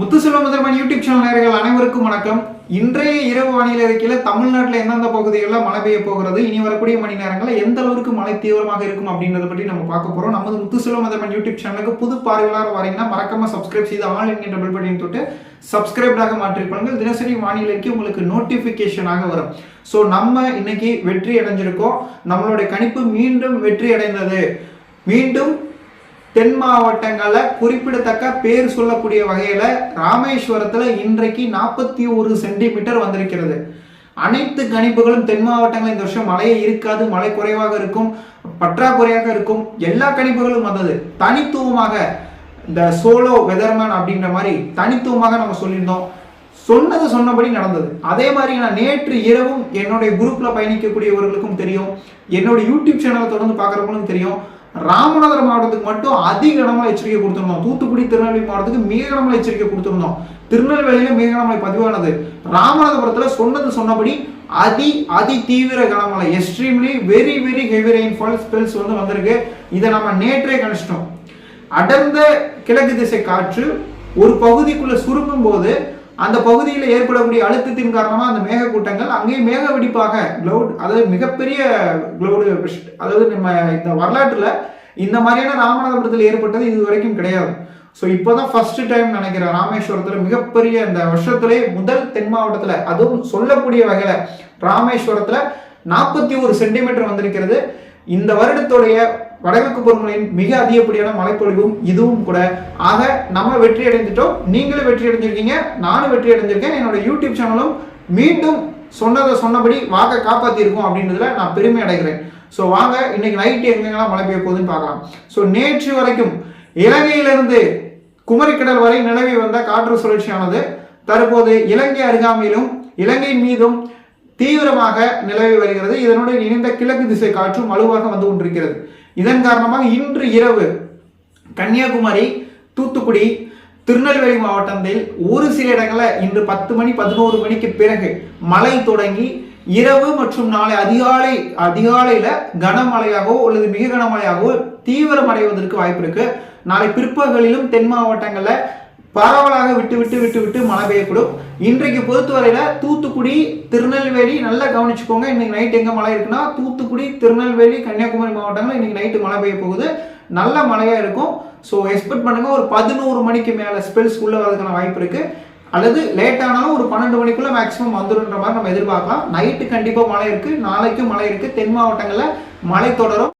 முத்துசெல்வம் முதல்வன் YouTube channel நேர்கள் அனைவருக்கும் வணக்கம். இன்றைய இரவு வானிலை இருக்கையில் தமிழ்நாட்டில் எந்தெந்த பகுதிகளில் மழை பெய்ய போகிறது இனி வரக்கூடிய மணி நேரங்களில் எந்த அளவுக்கு மழை தீவிரமாக இருக்கும் அப்படின்றத பற்றி நம்ம பார்க்க போகிறோம் நமது முத்துசெல்வம் முதல்வன் யூடியூப் சேனலுக்கு புது பார்வையாளர் வரீங்கன்னா மறக்காம சப்ஸ்கிரைப் செய்து ஆல் என்கின்ற பெல் பட்டன் தொட்டு சப்ஸ்கிரைப்டாக மாற்றிக்கொள்ளுங்கள் தினசரி வானிலைக்கு உங்களுக்கு நோட்டிஃபிகேஷனாக வரும். ஸோ நம்ம இன்னைக்கு வெற்றி அடைஞ்சிருக்கோம். நம்மளுடைய கணிப்பு மீண்டும் வெற்றி அடைந்தது. மீண்டும் தென் மாவட்டங்களில் குறிப்பிடத்தக்க பேர் சொல்லக்கூடிய வகையில் ராமேஸ்வரத்தில் இன்றைக்கு நாற்பத்தி ஒரு சென்டிமீட்டர் வந்திருக்கிறது. அனைத்து கணிப்புகளும் தென் மாவட்டங்களில் இந்த வருஷம் மழையே இருக்காது மழை குறைவாக இருக்கும் பற்றாக்குறையாக இருக்கும். எல்லா கணிப்புகளும் வந்தது. தனித்துவமாக இந்த சோலோ வெதர்மேன் அப்படின்ற மாதிரி தனித்துவமாக நம்ம சொல்லியிருந்தோம். சொன்னது சொன்னபடி நடந்தது. அதே மாதிரி நான் நேற்று இரவும் என்னுடைய குரூப்பில் பயணிக்கக்கூடியவர்களுக்கும் தெரியும். என்னுடைய யூடியூப் சேனலை தொடர்ந்து பார்க்குறவங்களுக்கும் தெரியும். ராமநாதபுரம் மாவட்டத்துக்கு மட்டும் அதிக எச்சரிக்கை கொடுத்துருந்தோம். தூத்துக்குடி திருநெல்வேலி மாவட்டத்துக்கு மிக எச்சரிக்கை கொடுத்துருந்தோம். திருநெல்வேலியில மிக கனமழை பதிவானது. ராமநாதபுரத்துல சொன்னது சொன்னபடி அதி அதி தீவிர கனமழை extremely very very heavy rainfall spells வந்து வந்திருக்கு. இதை நம்ம நேற்றே கணிச்சிட்டோம். அடர்ந்த கிழக்கு திசை காற்று ஒரு பகுதிக்குள்ள சுருங்கும் போது அந்த பகுதியில் ஏற்படக்கூடிய அழுத்தத்தின் காரணமாக அந்த மேகக்கூட்டங்கள் அங்கேயே மேக வெடிப்பாக க்ளவுட் அதாவது மிகப்பெரிய க்ளவுடு அதாவது நம்ம இந்த வரலாற்றில் இந்த மாதிரியான ராமநாதபுரத்தில் ஏற்பட்டது இது வரைக்கும் கிடையாது. ஸோ இப்போ தான் ஃபர்ஸ்ட் டைம் நினைக்கிறேன் ராமேஸ்வரத்தில் மிகப்பெரிய இந்த வருஷத்துலேயே முதல் தென் மாவட்டத்தில் அதுவும் சொல்லக்கூடிய வகையில் ராமேஸ்வரத்தில் நாற்பத்தி ஒரு சென்டிமீட்டர் வந்திருக்கிறது. இந்த வருடத்துடைய வடகிழக்கு பருவமழையின் மிக அதிகப்படியான மழைப்பொழிவும் இதுவும் கூட. ஆக நம்ம வெற்றி அடைந்துட்டோம் நீங்களும் வெற்றி அடைஞ்சிருக்கீங்க. நானும் வெற்றி அடைஞ்சிருக்கேன். என்னோட யூடியூப் சேனலும் மீண்டும் சொன்னதை சொன்னபடி வாக்க காப்பாற்றிருக்கோம் அப்படின்றதுல நான் பெருமை அடைகிறேன். ஸோ வாங்க இன்னைக்கு நைட்டு எங்கெங்கெல்லாம் மழை பெய்ய போகுதுன்னு பார்க்கலாம். ஸோ நேற்று வரைக்கும் இலங்கையிலிருந்து குமரிக்கடல் வரை நிலவி வந்த காற்று சுழற்சியானது தற்போது இலங்கை அருகாமையிலும் இலங்கை மீதும் தீவிரமாக நிலவி வருகிறது. இதனுடன் இணைந்த கிழக்கு திசை காற்றும் வலுவாக வந்து கொண்டிருக்கிறது. இதன் காரணமாக இன்று இரவு கன்னியாகுமரி தூத்துக்குடி திருநெல்வேலி மாவட்டத்தில் ஒரு சில இடங்களில் இன்று பத்து மணி பதினோரு மணிக்கு பிறகு மழை தொடங்கி இரவு மற்றும் நாளை அதிகாலை அதிகாலையில கனமழையாகவோ அல்லது மிக கனமழையாகவோ தீவிரமடைவதற்கு வாய்ப்பு இருக்கு. நாளை பிற்பகலிலும் தென் மாவட்டங்களில் பரவலாக விட்டு விட்டு விட்டு விட்டு மழை பெய்யக்கூடும். இன்றைக்கு பொறுத்தவரையில தூத்துக்குடி திருநெல்வேலி நல்லா கவனிச்சுக்கோங்க. இன்னைக்கு நைட் எங்க மழை இருக்குன்னா தூத்துக்குடி திருநெல்வேலி கன்னியாகுமரி மாவட்டங்கள் இன்னைக்கு நைட்டு மழை பெய்ய போகுது. நல்ல மழையா இருக்கும். ஸோ எக்ஸ்பெக்ட் பண்ணுங்க ஒரு பதினோரு மணிக்கு மேல ஸ்பெல்ஸ் உள்ள வரதுக்கான வாய்ப்பு இருக்கு. அல்லது லேட் ஆனாலும் ஒரு பன்னெண்டு மணிக்குள்ள மேக்ஸிமம் வந்துடும்ன்ற மாதிரி நம்ம எதிர்பார்க்கலாம். நைட்டு கண்டிப்பாக மழை இருக்கு. நாளைக்கும் மழை இருக்கு. தென் மாவட்டங்களில் மழை தொடரும்.